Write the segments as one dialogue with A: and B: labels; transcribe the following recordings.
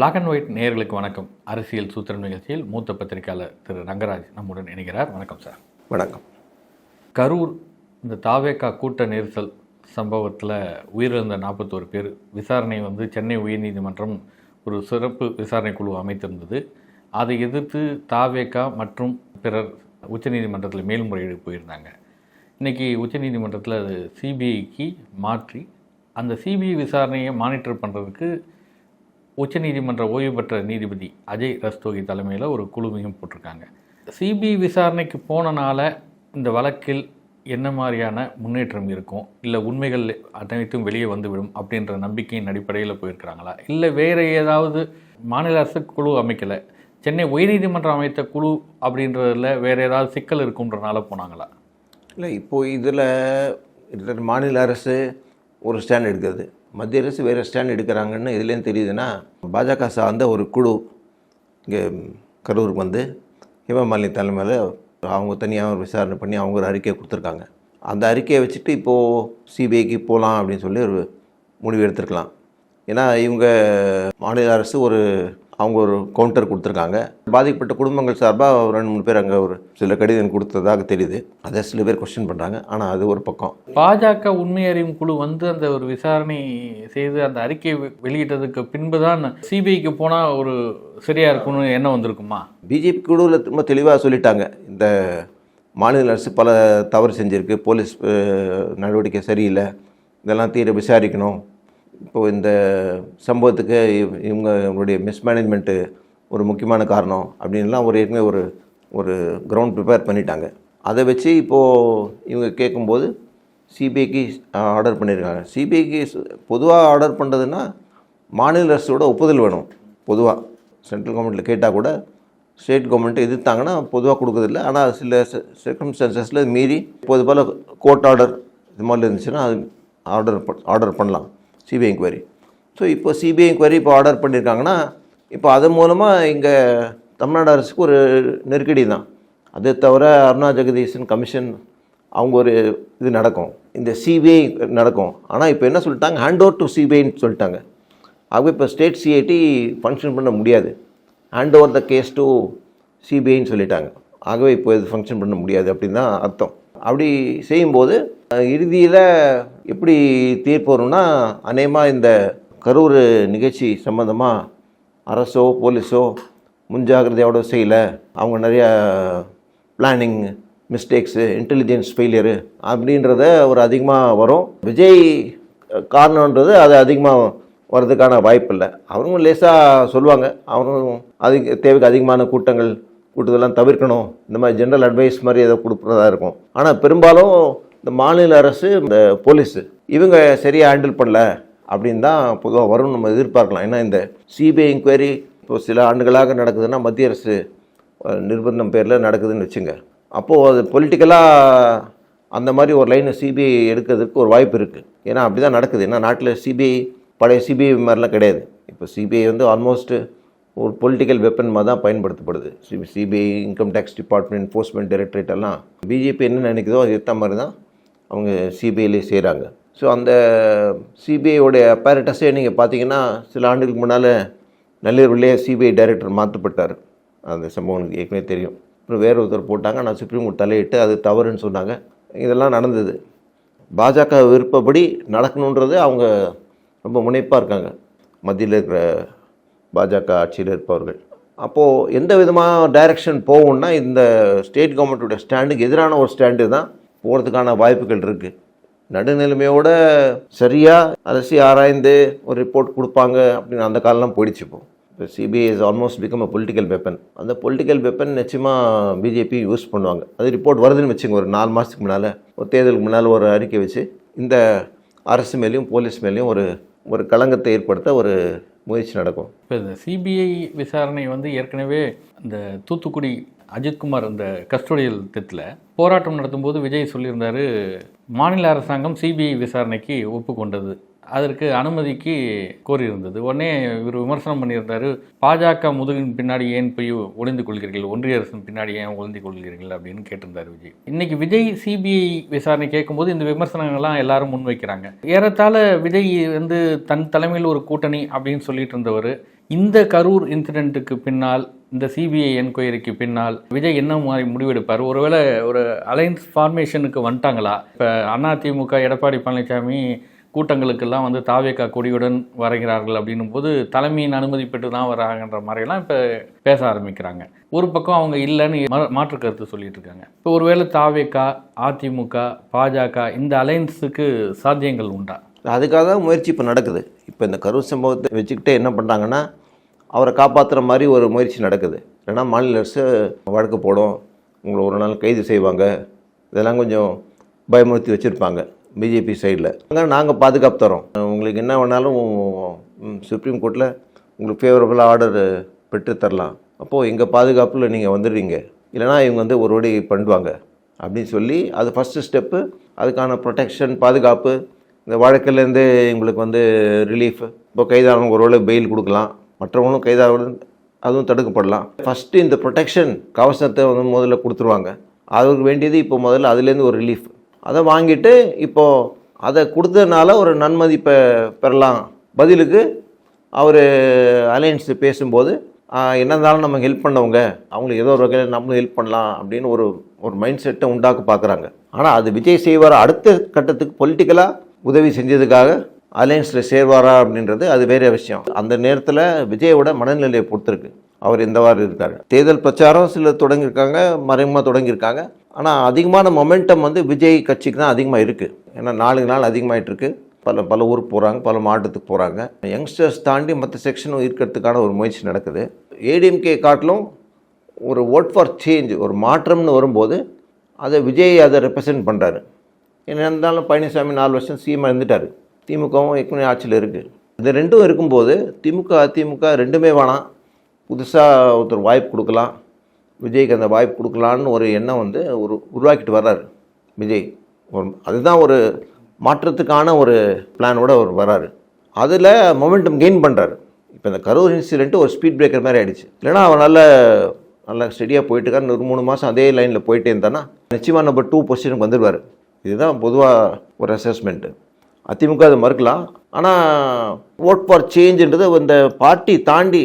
A: Black and white நேயர்களுக்கு வணக்கம். அரசியல் சூத்திரம் நிகழ்ச்சியில் மூத்த பத்திரிகையாளர் திரு ரங்கராஜ் நம்முடன் இணைகிறார். வணக்கம் சார்.
B: வணக்கம்.
A: கரூர் இந்த தாவேக்கா கூட்ட நெரிசல் சம்பவத்தில் உயிரிழந்த நாற்பத்தோரு பேர். விசாரணை வந்து சென்னை உயர்நீதிமன்றம் ஒரு சிறப்பு விசாரணை குழு அமைத்திருந்தது. அதை எதிர்த்து தாவேக்கா மற்றும் பிறர் உச்சநீதிமன்றத்தில் மேல்முறையீடு போயிருந்தாங்க. இன்றைக்கி உச்சநீதிமன்றத்தில் அது சிபிஐக்கு மாற்றி அந்த சிபிஐ விசாரணையை மானிட்டர் பண்ணுறதுக்கு உச்சநீதிமன்ற ஓய்வு பெற்ற நீதிபதி அஜய் ரஸ்தோகி தலைமையில் ஒரு குழுவையும் போட்டிருக்காங்க. சிபிஐ விசாரணைக்கு போனனால இந்த வழக்கில் என்ன மாதிரியான முன்னேற்றம் இருக்கும்? இல்லை உண்மைகள் அனைத்தும் வெளியே வந்துவிடும் அப்படின்ற நம்பிக்கையின் அடிப்படையில் போயிருக்கிறாங்களா? இல்லை வேறு ஏதாவது மாநில அரசு குழு அமைக்கலை? சென்னை உயர்நீதிமன்றம் அமைத்த குழு அப்படின்றதில் வேறு ஏதாவது சிக்கல் இருக்குன்றனால போனாங்களா?
B: இல்லை இப்போது இதில் மாநில அரசு ஒரு ஸ்டாண்ட் எடுக்கிறது. மத்திய அரசு வேறு ஸ்டாண்ட் எடுக்கிறாங்கன்னு இதுலேயும் தெரியுதுன்னா பாஜக சார்ந்த ஒரு குழு இங்கே கரூருக்கு வந்து ஹேமமாலினி தலைமையில் அவங்க தனியாக ஒரு விசாரணை பண்ணி அவங்க ஒரு அறிக்கையை கொடுத்துருக்காங்க. அந்த அறிக்கையை வச்சுட்டு இப்போது சிபிஐக்கு போகலாம் அப்படின்னு சொல்லி ஒரு முடிவு எடுத்திருக்கலாம். ஏன்னா இவங்க மாநில அரசு ஒரு அவங்க ஒரு கவுண்டர் கொடுத்துருக்காங்க. பாதிக்கப்பட்ட குடும்பங்கள் சார்பாக ஒரு ரெண்டு மூணு பேர் அங்கே ஒரு சில கடிதம் கொடுத்ததாக தெரியுது. அதை சில பேர் கொஸ்டின் பண்ணுறாங்க ஆனால் அது ஒரு பக்கம்.
A: பாஜக உண்மை அறியும் குழு வந்து அந்த ஒரு விசாரணை செய்து அந்த அறிக்கையை வெ- வெளியிட்டதுக்கு பின்பு தான் சிபிஐக்கு போனால் ஒரு சரியா இருக்கும்னு எண்ணம் வந்திருக்குமா?
B: பிஜேபி குழுவில் ரொம்ப தெளிவாக சொல்லிட்டாங்க. இந்த மாநில அரசு பல தவறு செஞ்சுருக்கு. போலீஸ் நடவடிக்கை சரியில்லை. இதெல்லாம் தீர விசாரிக்கணும். இப்போது இந்த சம்பவத்துக்கு இவங்க இவங்களுடைய மிஸ்மேனேஜ்மெண்ட்டு ஒரு முக்கியமான காரணம் அப்படின்லாம் ஒரு ஏற்கனவே ஒரு ஒரு கிரவுண்ட் ப்ரிப்பேர் பண்ணிட்டாங்க. அதை வச்சு இப்போது இவங்க கேட்கும்போது சிபிஐக்கு ஆர்டர் பண்ணியிருக்காங்க சிபிஐக்கு பொதுவாக ஆர்டர் பண்ணுறதுன்னா மாநில அரசோட ஒப்புதல் வேணும். பொதுவாக சென்ட்ரல் கவர்மெண்ட்டில் கேட்டால் கூட ஸ்டேட் கவர்மெண்ட் எதிர்த்தாங்கன்னா பொதுவாக கொடுக்குறதில்ல. ஆனால் சில சர்க்கம்ஸ்டான்சஸில் மீறி இப்போது போல் கோர்ட் ஆர்டர் இது மாதிரி இருந்துச்சுன்னா அது ஆர்டர் ஆர்டர் பண்ணலாம். சிபிஐ என்கொயரி ஸோ இப்போ சிபிஐ என்கொயரி இப்போ ஆர்டர் பண்ணியிருக்காங்கன்னா இப்போ அதன் மூலமாக இங்கே தமிழ்நாடு அரசுக்கு ஒரு நெருக்கடி தான். அதை தவிர அருணா ஜெகதீசன் கமிஷன் அவங்க ஒரு இது நடக்கும். இந்த சிபிஐ நடக்கும். ஆனால் இப்போ என்ன சொல்லிட்டாங்க? ஹேண்ட் ஓவர் டு சிபிஐன்னு சொல்லிட்டாங்க. ஆகவே இப்போ ஸ்டேட் சிஐடி ஃபங்க்ஷன் பண்ண முடியாது. Hand over the case to சிபிஐன்னு சொல்லிட்டாங்க. ஆகவே இப்போ இது ஃபங்க்ஷன் பண்ண முடியாது அப்படின்னு தான் அர்த்தம். அப்படி செய்யும்போது இறுதியில் எப்படி தீர்ப்பு வரும்னா அநேகமாக இந்த கரூர் நிகழ்ச்சி சம்மந்தமாக அரசோ போலீஸோ முன்ஜாகிரதையோட செய்யலை. அவங்க நிறையா பிளானிங் மிஸ்டேக்ஸு இன்டெலிஜென்ஸ் ஃபெயிலியரு அப்படின்றத ஒரு அதிகமாக வரும். விஜய் காரணன்றது அது அதிகமாக வர்றதுக்கான வாய்ப்பு இல்லை. அவங்க லேசாக சொல்லுவாங்க. அவரும் அதிக தேவைக்கு அதிகமான கூட்டங்கள் கூட்டத்தெல்லாம் தவிர்க்கணும். இந்த மாதிரி ஜென்ரல் அட்வைஸ் மாதிரி ஏதோ கொடுக்குறதா இருக்கும். ஆனால் பெரும்பாலும் இந்த மாநில அரசு இந்த போலீஸு இவங்க சரியாக ஹேண்டில் பண்ணல அப்படின்னு தான் பொதுவாக வரும்னு நம்ம எதிர்பார்க்கலாம். ஏன்னா இந்த சிபிஐ இன்கொயரி இப்போ சில ஆண்டுகளாக நடக்குதுன்னா மத்திய அரசு நிர்பந்தம் பேரில் நடக்குதுன்னு வச்சுங்க. அப்போது அது பொலிட்டிக்கலாக அந்த மாதிரி ஒரு லைனை சிபிஐ எடுக்கிறதுக்கு ஒரு வாய்ப்பு இருக்குது ஏன்னா அப்படி தான் நடக்குது. ஏன்னா நாட்டில் சிபிஐ பழைய சிபிஐ மாதிரிலாம் கிடையாது. இப்போ சிபிஐ வந்து ஆல்மோஸ்ட்டு ஒரு பொலிட்டிக்கல் வெப்பன் மாதிரி தான் பயன்படுத்தப்படுது. CB CBI income tax department enforcement directorate எல்லாம் பிஜேபி என்ன நினைக்குதோ அது ஏற்ற மாதிரி தான் அவங்க சிபிஐலே செய்கிறாங்க ஸோ அந்த சிபிஐயோடைய அப்பேரட்டஸே நீங்கள் பார்த்தீங்கன்னா சில ஆண்டுகளுக்கு முன்னால் நள்ளிரவுலேயே சிபிஐ டைரக்டர் மாற்றப்பட்டார். அந்த சம்பவம் எனக்கு ஏற்கனவே தெரியும். அப்புறம் வேற ஒருத்தர் போட்டாங்க. நான் சுப்ரீம் கோர்ட் தலையிட்டு அது தவறுன்னு சொன்னாங்க. இதெல்லாம் நடந்தது. பாஜக விருப்பப்படி நடக்கணுன்றது அவங்க ரொம்ப முனைப்பாக இருக்காங்க. மத்தியில் இருக்கிற பாஜக ஆட்சியில் இருப்பவர்கள். அப்போது எந்த விதமாக டைரக்ஷன் போகும்னா இந்த ஸ்டேட் கவர்மெண்ட்டோட ஸ்டாண்டுக்கு எதிரான ஒரு ஸ்டாண்டு தான் போகிறதுக்கான வாய்ப்புகள் இருக்குது நடுநிலைமையோட சரியாக அலசி ஆராய்ந்து ஒரு ரிப்போர்ட் கொடுப்பாங்க அப்படின்னு அந்த காலம்லாம் போயிடுச்சு இப்போ. இப்போ CBI is almost become a political weapon அந்த பொலிட்டிக்கல் வெப்பன் நிச்சயமாக பிஜேபி யூஸ் பண்ணுவாங்க. அது ரிப்போர்ட் வருதுன்னு வச்சுங்க ஒரு நாலு மாதத்துக்கு முன்னால் ஒரு தேர்தலுக்கு முன்னால் ஒரு அறிக்கை வச்சு இந்த அரசு மேலேயும் போலீஸ் மேலேயும் ஒரு ஒரு களங்கத்தை ஏற்படுத்த ஒரு முயற்சி நடக்கும்.
A: இப்போ இந்த சிபிஐ விசாரணை வந்து ஏற்கனவே இந்த தூத்துக்குடி அஜித்குமார் அந்த கஸ்டோடியல் திட்டத்தில் போராட்டம் நடத்தும்போது விஜய் சொல்லியிருந்தார் மாநில அரசாங்கம் சிபிஐ விசாரணைக்கு ஒப்புக்கொண்டது அதற்கு அனுமதிக்கு கோரியிருந்தது. உடனே இவர் விமர்சனம் பண்ணியிருந்தாரு பாஜக முதுகின் பின்னாடி ஏன் போய் ஒளிந்து கொள்கிறீர்கள்? ஒன்றிய அரசின் பின்னாடி ஏன் ஒளிந்து கொள்கிறீர்கள்? அப்படின்னு கேட்டிருந்தார் விஜய். இன்னைக்கு விஜய் சிபிஐ விசாரணை கேட்கும்போது இந்த விமர்சனங்கள்லாம் எல்லாரும் முன்வைக்கிறாங்க ஏறத்தாழ விஜய் வந்து தன் தலைமையில் ஒரு கூட்டணி அப்படின்னு சொல்லிட்டு இருந்தவர் இந்த கரூர் இன்சிடென்ட்டுக்கு பின்னால் இந்த சிபிஐ என்கொயரிக்கு பின்னால் விஜய் என்ன மாதிரி முடிவெடுப்பார்? ஒருவேளை ஒரு அலைன்ஸ் ஃபார்மேஷனுக்கு வந்துட்டாங்களா? இப்போ அதிமுக எடப்பாடி பழனிசாமி கூட்டங்களுக்கெல்லாம் வந்து தாவேக்கா கொடியுடன் வரைகிறார்கள் அப்படின்னும் போது தலைமையின் அனுமதி பெற்று தான் வராங்கன்ற மாதிரியெல்லாம் இப்போ பேச ஆரம்பிக்கிறாங்க. ஒரு பக்கம் அவங்க இல்லைன்னு மா- மாற்று கருத்து சொல்லிட்டு இருக்காங்க இப்போ ஒருவேளை தாவேக்கா அதிமுக பாஜக இந்த அலைன்ஸுக்கு சாத்தியங்கள் உண்டா?
B: அதுக்காக தான் முயற்சி இப்போ நடக்குது. இப்போ இந்த கரூர் சம்பவத்தை வச்சுக்கிட்டே என்ன பண்ணுறாங்கன்னா அவரை காப்பாற்றுற மாதிரி ஒரு முயற்சி நடக்குது. ஏன்னா மாநில அரசு வழக்கு போடும். உங்களை ஒரு நாள் கைது செய்வாங்க. இதெல்லாம் கொஞ்சம் பயமுறுத்தி வச்சுருப்பாங்க பிஜேபி சைடில் நாங்கள் பாதுகாப்பு தரோம். உங்களுக்கு என்ன வேணாலும் சுப்ரீம் கோர்ட்டில் உங்களுக்கு ஃபேவரபுளாக ஆர்டர் பெற்று தரலாம். அப்போது எங்கள் பாதுகாப்பில் நீங்கள் வந்துடுறீங்க. இல்லைனா இவங்க வந்து ஒரு வாடி பண்ணுவாங்க. அப்படின்னு சொல்லி அது ஃபஸ்ட்டு ஸ்டெப்பு அதுக்கான ப்ரொடெக்ஷன் பாதுகாப்பு இந்த வழக்கிலேருந்து எங்களுக்கு வந்து ரிலீஃப் இப்போ கைதானவங்க ஒரு வேளை பெயில் கொடுக்கலாம். மற்றவங்களும் கைதாகிறது அதுவும் தடுக்கப்படலாம். ஃபஸ்ட்டு இந்த ப்ரொடெக்ஷன் கவசத்தை வந்து முதல்ல கொடுத்துருவாங்க. அதுக்கு வேண்டியது இப்போ முதல்ல அதுலேருந்து ஒரு ரிலீஃப் அதை வாங்கிட்டு இப்போது அதை கொடுத்ததுனால ஒரு நன்மதிப்பை பெறலாம். பதிலுக்கு அவர் அலையன்ஸ் பேசும்போது என்ன இருந்தாலும் நம்ம ஹெல்ப் பண்ணவங்க அவங்களுக்கு ஏதோ ஒரு வகையில் நம்மளும் ஹெல்ப் பண்ணலாம் அப்படின்னு ஒரு ஒரு மைண்ட் செட்டை உண்டாக்க பார்க்குறாங்க ஆனால் அது விஜய் செய்வார்? அடுத்த கட்டத்துக்கு பொலிட்டிக்கலாக உதவி செஞ்சதுக்காக அலையன்ஸில் சேர்வாரா அப்படின்றது அது வேற விஷயம். அந்த நேரத்தில் விஜயோட மனநிலையை பொறுத்திருக்கு. அவர் இந்த வாரம் தேர்தல் பிரச்சாரம் சில தொடங்கியிருக்காங்க மறைமுகமாக தொடங்கியிருக்காங்க. ஆனால் அதிகமான மொமெண்டம் வந்து விஜய் கட்சிக்கு தான் அதிகமாக இருக்குது ஏன்னா நாளுக்கு நாள் அதிகமாகிட்டு இருக்குது பல பல ஊருக்கு போகிறாங்க பல மாவட்டத்துக்கு போகிறாங்க யங்ஸ்டர்ஸ் தாண்டி மற்ற செக்ஷனும் இருக்கிறதுக்கான ஒரு முயற்சி நடக்குது. ஏடிஎம்கே காட்டிலும் ஒரு ஓட் ஃபார் சேஞ்ச் ஒரு மாற்றம்னு வரும்போது அதை விஜய் அதை ரெப்ரசன்ட் பண்ணுறாரு என்ன இருந்தாலும் பழனிசாமி நாலு வருஷம் சிஎம் இருந்துட்டார். திமுகவும் ஏற்கனவே ஆட்சியில் இருக்குது இது ரெண்டும் இருக்கும்போது திமுக அதிமுக ரெண்டுமே வேணாம் புதுசாக ஒருத்தர் வாய்ப்பு கொடுக்கலாம். விஜய்க்கு அந்த வாய்ப்பு கொடுக்கலான்னு ஒரு எண்ணம் வந்து ஒரு உருவாக்கிட்டு வர்றாரு விஜய். ஒரு அதுதான் ஒரு மாற்றத்துக்கான ஒரு பிளானோட அவர் வர்றாரு. அதில் மொமெண்டம் கெயின் பண்ணுறாரு இப்போ இந்த கரூர் இன்சிடென்ட்டு ஒரு ஸ்பீட் பிரேக்கர் மாதிரி ஆகிடுச்சு இல்லைனா அவன் நல்ல நல்லா ஸ்டெடியாக போயிட்டு இருக்காரு. ஒரு மூணு மாதம் அதே லைனில் போயிட்டே இருந்தானா நிச்சயமாக நம்பர் டூ பொசிஷனுக்கு வந்துடுவார் இதுதான் பொதுவாக ஒரு அசஸ்மெண்ட்டு அதிமுக அதை மறுக்கலாம். ஆனால் ஓட் ஃபார் சேஞ்சுன்றது இந்த பார்ட்டி தாண்டி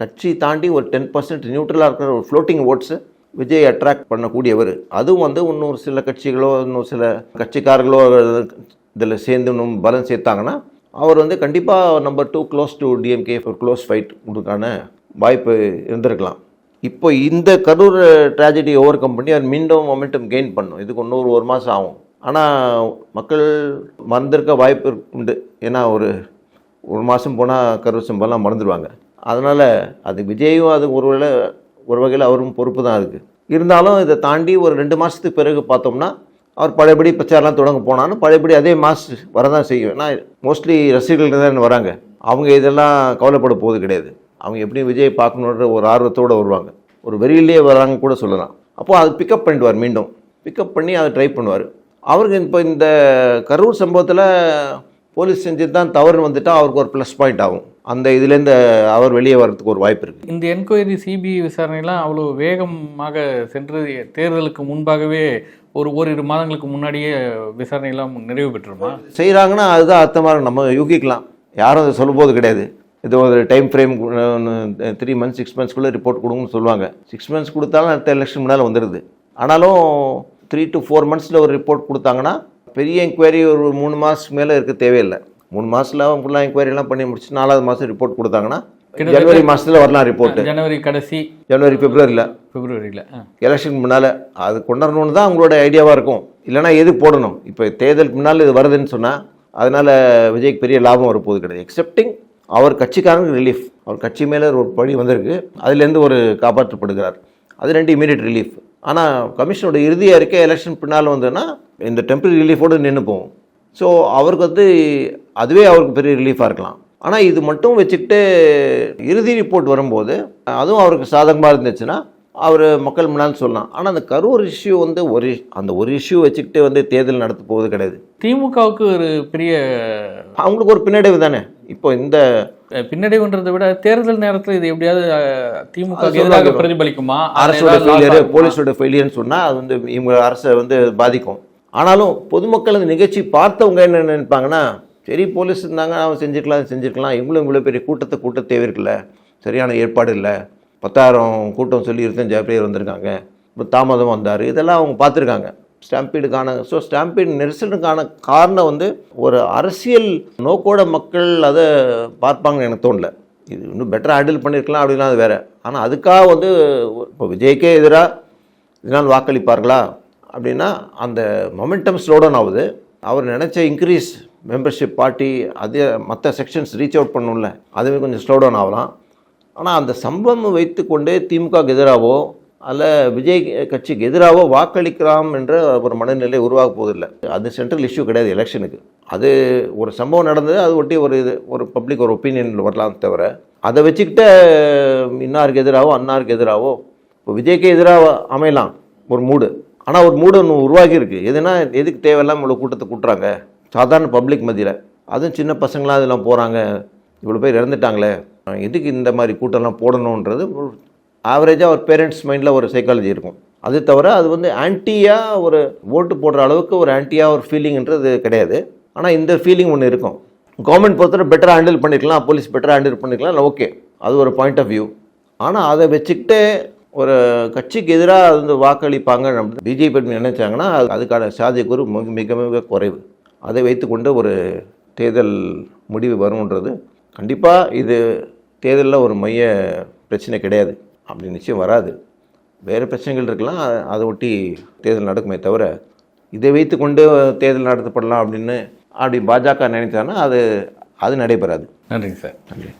B: கட்சி தாண்டி ஒரு டென் பர்சன்ட் நியூட்ரலாக இருக்கிற ஒரு ஃப்ளோட்டிங் ஓட்ஸு விஜய் அட்ராக்ட் பண்ணக்கூடியவர். அதுவும் வந்து இன்னொரு சில கட்சிகளோ இன்னொரு சில கட்சிக்காரர்களோ இதில் சேர்ந்து இன்னும் பலம் சேர்த்தாங்கன்னா அவர் வந்து கண்டிப்பாக number two close to DMK ஒரு க்ளோஸ் ஃபைட் கொடுக்கான வாய்ப்பு இருந்திருக்கலாம். இப்போ இந்த கரூர் ட்ராஜடி ஓவர் கம் பண்ணி அவர் மீண்டும் மொமெண்டம் கெயின் பண்ணும் இதுக்கு இன்னொரு ஒரு மாதம் ஆகும். ஆனால் மக்கள் மறந்திருக்க வாய்ப்பு உண்டு. ஏன்னா ஒரு ஒரு மாதம் போனால் கருவ சம்பவம்லாம் மறந்துடுவாங்க. அதனால் அது விஜயும் அது ஒரு வேளை ஒரு வகையில் அவரும் பொறுப்பு தான் இருக்குது இருந்தாலும் இதை தாண்டி ஒரு ரெண்டு மாதத்துக்கு பிறகு பார்த்தோம்னா அவர் பழையபடி பிரச்சாரம்லாம் தொடங்க போனாலும் பழையபடி அதே மாஸ் வரதான் செய்யும். ஏன்னா மோஸ்ட்லி ரசிகர்கள் தான் வராங்க. அவங்க இதெல்லாம் கவலைப்பட போது கிடையாது. அவங்க எப்படியும் விஜய் பார்க்கணுன்ற ஒரு ஆர்வத்தோடு வருவாங்க. ஒரு வெறியிலேயே வராங்க கூட சொல்லலாம். அப்போது அது பிக்கப் பண்ணிடுவார் மீண்டும். பிக்கப் பண்ணி அதை ட்ரை பண்ணுவார். அவருக்கு இப்போ இந்த கரூர் சம்பவத்தில் போலீஸ் செஞ்சது தான் தவறுன்னு வந்துட்டா அவருக்கு ஒரு ப்ளஸ் பாயிண்ட் ஆகும். அந்த இதுலேருந்து அவர் வெளியே வர்றதுக்கு ஒரு வாய்ப்பு இருக்குது
A: இந்த என்கொயரி சிபிஐ விசாரணைலாம் அவ்வளோ வேகமாக சென்று தேர்தலுக்கு முன்பாகவே ஒரு ஓரிரு மாதங்களுக்கு முன்னாடியே விசாரணையெல்லாம் நிறைவு பெற்றுருமா?
B: செய்கிறாங்கன்னா அதுதான் அர்த்தமாக நம்ம யூகிக்கலாம். யாரும் அதை சொல்லும்போது கிடையாது. இது ஒரு time frame three months six மந்த்ஸ்க்குள்ளே report கொடுங்கன்னு சொல்லுவாங்க. சிக்ஸ் மந்த்ஸ் கொடுத்தாலும் அடுத்த எலெக்ஷன் முன்னால் வந்துடுது ஆனாலும் த்ரீ டு ஃபோர் மந்த்ஸில் ஒரு ரிப்போர்ட் கொடுத்தாங்கன்னா பெரிய என்கொயரி ஒரு மூணு மாதத்துக்கு மேலே இருக்க தேவையில்லை. மூணு மாதத்தில் ஃபுல்லாக என்கொயரிலாம் பண்ணி முடிச்சு நாலாவது மாதம் ரிப்போர்ட் கொடுத்தாங்கன்னா ஜனவரி மாதத்தில் வரலாம் ரிப்போர்ட்டு
A: ஜனவரி கடைசி
B: ஜனவரி பிப்ரவரியில்
A: பிப்ரவரியில்
B: எலெக்ஷன் முன்னால் அது கொண்டாடணும்னு தான் உங்களோட ஐடியாவாக இருக்கும். இல்லைனா எது போடணும்? இப்போ தேர்தலுக்கு முன்னால் இது வருதுன்னு சொன்னால் அதனால் விஜய்க்கு பெரிய லாபம் வரப்போகுது கிடையாது. எக்ஸப்டிங் அவர் கட்சிக்காரங்க ரிலீஃப் அவர் கட்சி மேலே ஒரு பழி வந்திருக்கு. அதுலேருந்து ஒரு காப்பாற்றப்படுகிறார். அது ரெண்டு இமீடியட் ரிலீஃப் ஆனால் கமிஷனோட இறுதி அறிக்கை எலெக்ஷன் பின்னால் வந்ததுன்னா இந்த டெம்பரரி ரிலீஃபோடு நின்று போகும். ஸோ அவருக்கு வந்து அதுவே அவருக்கு பெரிய ரிலீஃபாக இருக்கலாம். ஆனால் இது மட்டும் வச்சுக்கிட்டு இறுதி ரிப்போர்ட் வரும்போது அதுவும் அவருக்கு சாதகமாக இருந்துச்சுன்னா அவர் மக்கள் முன்னால் சொல்லலாம். ஆனால் அந்த கரூர் இஷ்யூ வந்து ஒரு அந்த ஒரு இஷ்யூ வச்சுக்கிட்டு வந்து தேர்தல் நடத்த போவது கிடையாது.
A: திமுகவுக்கு ஒரு பெரிய
B: அவங்களுக்கு ஒரு பின்னடைவு தானே? இப்போ இந்த
A: பின்னடைவுன்றதை விட தேர்தல் நேரத்தில் இது எப்படியாவது திமுக எதிராக. பிரதிபலிக்குமா?
B: அரசோட ஃபெயிலியர்? போலீஸோட ஃபெயிலியர்னு சொன்னால் அது வந்து இவங்க அரசை வந்து பாதிக்கும். ஆனாலும் பொதுமக்கள் அந்த நிகழ்ச்சி பார்த்தவங்க என்ன நினைப்பாங்கன்னா சரி போலீஸ் இருந்தாங்க அவன் செஞ்சுக்கலாம் செஞ்சுருக்கலாம் இவங்களும் இவ்வளோ பெரிய கூட்டத்தை கூட்ட தேவை இருக்குல்ல. சரியான ஏற்பாடு இல்லை. பத்தாயிரம் கூட்டம் சொல்லி ஜெயப்பிரியர் வந்திருக்காங்க. இப்போ தாமதம் வந்தார். இதெல்லாம் அவங்க பார்த்துருக்காங்க. ஸ்டாம்பீடுக்கான ஸோ ஸ்டாம்பீடு நெரிசலுக்கான காரணம் வந்து ஒரு அரசியல் நோக்கோட மக்கள் அதை பார்ப்பாங்கன்னு எனக்கு தோணல. இது இன்னும் பெட்டராக ஹேண்டில் பண்ணியிருக்கலாம் அப்படின்னா அது வேறு. ஆனால் அதுக்காக வந்து இப்போ விஜய்க்கே எதிராக இதனால் வாக்களிப்பார்களா அப்படின்னா அந்த மொமெண்டம் ஸ்லோடவுன் ஆகுது. அவர் நினச்ச இன்க்ரீஸ் மெம்பர்ஷிப் பார்ட்டி அதே மற்ற செக்ஷன்ஸ் ரீச் அவுட் பண்ணும்ல அதுவே கொஞ்சம் ஸ்லோடவுன் ஆகலாம். ஆனால் அந்த சம்பவம் வைத்துக்கொண்டே திமுகவுக்கு எதிராகவோ அல்ல விஜய் கட்சிக்கு எதிராகவோ வாக்களிக்கலாம் என்ற ஒரு மனநிலை உருவாக போவதில்லை. அது சென்ட்ரல் இஷ்யூ கிடையாது எலெக்ஷனுக்கு அது ஒரு சம்பவம் நடந்தது அது ஒட்டி ஒரு இது ஒரு பப்ளிக் ஒரு ஒப்பீனியன் வரலாம் தவிர அதை வச்சுக்கிட்டு இன்னாருக்கு எதிராகவோ அன்னாருக்கு எதிராகவோ இப்போ விஜய்க்கு எதிராக அமையலாம் ஒரு மூடு. ஆனால் ஒரு மூடு ஒன்று உருவாகியிருக்கு எதுனா எதுக்கு தேவையில்லாம இவ்வளோ கூட்டத்தை கூட்டுறாங்க? சாதாரண பப்ளிக் மத்தியில். அதுவும் சின்ன பசங்களாம் இதெல்லாம் போகிறாங்க இவ்வளோ பேர் இறந்துட்டாங்களே. எதுக்கு இந்த மாதிரி கூட்டம்லாம் போடணுன்றது ஆவரேஜாக ஒரு பேரண்ட்ஸ் மைண்டில் ஒரு சைக்காலஜி இருக்கும். அது தவிர அது வந்து ஆன்ட்டியாக ஒரு ஓட்டு போடுற அளவுக்கு ஒரு ஆன்ட்டியாக ஒரு ஃபீலிங்ன்றது கிடையாது. ஆனால் இந்த ஃபீலிங் ஒன்று இருக்கும். கவர்மெண்ட் பொறுத்தவரை பெட்டராக ஹேண்டில் பண்ணிக்கலாம் போலீஸ் பெட்டராக ஹேண்டில் பண்ணிக்கலாம் ஓகே அது ஒரு பாயிண்ட் ஆஃப் வியூ ஆனால் அதை வச்சுக்கிட்டு ஒரு கட்சிக்கு எதிராக வந்து வாக்களிப்பாங்க பிஜேபி நினைச்சாங்கன்னா அதுக்கான சாத்தியக்கூறு மிக மிக மிக குறைவு. அதை வைத்துக்கொண்டு ஒரு தேர்தல் முடிவு வரும்ன்றது. கண்டிப்பாக இது தேர்தலில் ஒரு மைய பிரச்சனை கிடையாது. அப்படி நிச்சயம் வராது. வேறு பிரச்சனைகள் இருக்கலாம். அதை ஒட்டி தேர்தல் நடக்குமே தவிர இதை வைத்துக்கொண்டு தேர்தல் நடத்தப்படலாம் அப்படின்னு அப்படி பாஜக நினைத்தாங்கன்னா அது அது நடைபெறாது.
A: நன்றிங்க சார்.
B: நன்றி.